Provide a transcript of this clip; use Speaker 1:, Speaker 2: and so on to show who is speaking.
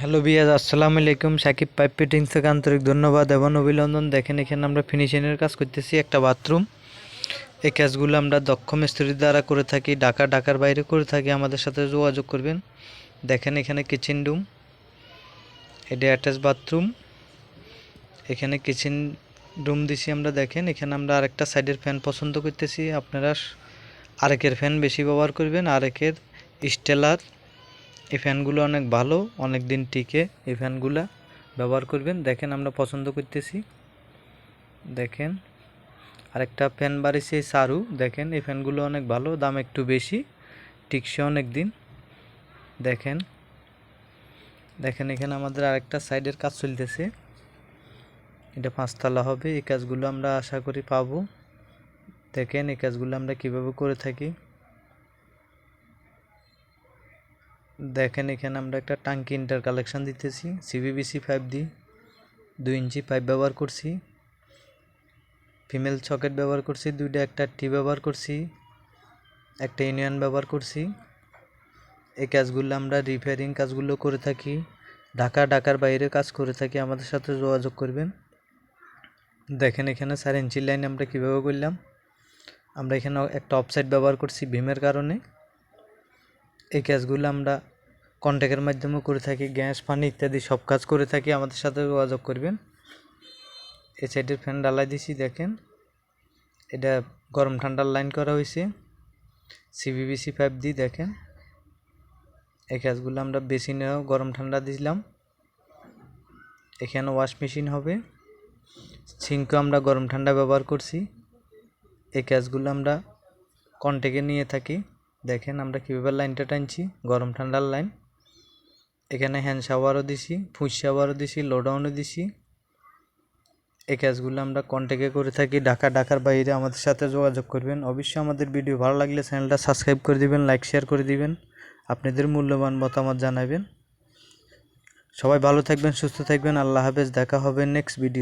Speaker 1: Hello বিয়াজ আসসালামু আলাইকুম। Shakib pipe fittings থেকে আন্তরিক ধন্যবাদ এবং অভিনন্দন। দেখেন, এখানে আমরা ফিনিশিংয়ের কাজ করতেছি, একটা বাথরুম। এই কাজগুলো আমরা দক্ষ মিস্ত্রির দ্বারা করে থাকি, ঢাকা, ঢাকার বাইরে করে থাকি। আমাদের সাথে যোগাযোগ করবেন। দেখেন, এখানে কিচেন রুম এটা অ্যাটাচ বাথরুম এখানে কিচেন রুম দিছি আমরা, দেখেন। এখানে আমরা আরেকটা সাইডের ফ্যান পছন্দ করতেছি। আপনারা আরেকের ফ্যান বেশি ব্যবহার করবেন, আরেকের স্টেলার এই ফ্যানগুলো অনেক ভালো অনেক দিন টিকে এই ফ্যানগুলো। ব্যবহার করবেন। দেখেন আমরা পছন্দ করতেছি। দেখেন, আরেকটা ফ্যান বাড়িছে সারু। দেখেন, এই ফ্যানগুলো অনেক ভালো, দাম একটু বেশি, টিকছে অনেক দিন দেখেন দেখেন এখানে আমাদের আরেকটা সাইডের কাজ চলতেছে। এটা পাঁচতলা হবে, এই কাজগুলো আমরা আশা করি পাবো। দেখেন এই কাজগুলো আমরা কীভাবে করে থাকি। দেখেন, এখানে আমরা একটা টাঙ্কি ইন্টার কালেকশান দিতেছি সিবিবিসি ফাইভ দি দুই ইঞ্চি পাইপ ব্যবহার করছি। ফিমেল সকেট ব্যবহার করছি, দুইটা একটা টি ব্যবহার করছি, একটা ইউনিয়ন ব্যবহার করছি। এই কাজগুলো আমরা রিপেয়ারিং কাজগুলো করে থাকি। ঢাকা, ঢাকার বাইরে কাজ করে থাকি। আমাদের সাথে যোগাযোগ করবেন। দেখেন, এখানে চার ইঞ্চি লাইন আমরা কীভাবে করলাম। আমরা এখানে একটা অফসাইড ব্যবহার করছি ভীমের কারণে। এই কাজগুলো আমরা কন্ট্যাক্টের মাধ্যমে করে থাকি, গ্যাস, পানি ইত্যাদি সব কাজ করে থাকি। আমাদের সাথে যোগাযোগ করবেন। এই সাইডের ফ্যান ডালাই দিছি, দেখেন। এটা গরম ঠান্ডার লাইন করা হয়েছে সিবিবিসি পাইপ দিয়ে দেখেন। এই কাজগুলো আমরা বেশি বেসিনেও গরম ঠান্ডা দিলাম এখানে ওয়াশ মেশিন হবে। সিঙ্কও আমরা গরম ঠান্ডা ব্যবহার করছি। এই কাজগুলো আমরা কন্টেকে নিয়ে থাকি। দেখেন আমরা কীভাবে লাইনটা টানছি, গরম ঠান্ডার লাইন। এখানে হ্যান্ড শাওয়ারও দিছি ফুস শাওয়ারও দিছি লোডাউনও দিছি। এই কাজগুলো আমরা কন্ট্যাক্টে করে থাকি। ঢাকা, ঢাকার বাইরে আমাদের সাথে যোগাযোগ করবেন। অবশ্যই আমাদের ভিডিও ভালো লাগলে চ্যানেলটা সাবস্ক্রাইব করে দিবেন লাইক শেয়ার করে দিবেন। আপনাদের মূল্যবান মতামত জানাবেন। সবাই ভালো থাকবেন, সুস্থ থাকবেন। আল্লাহ হাফেজ। দেখা হবে নেক্সট ভিডিও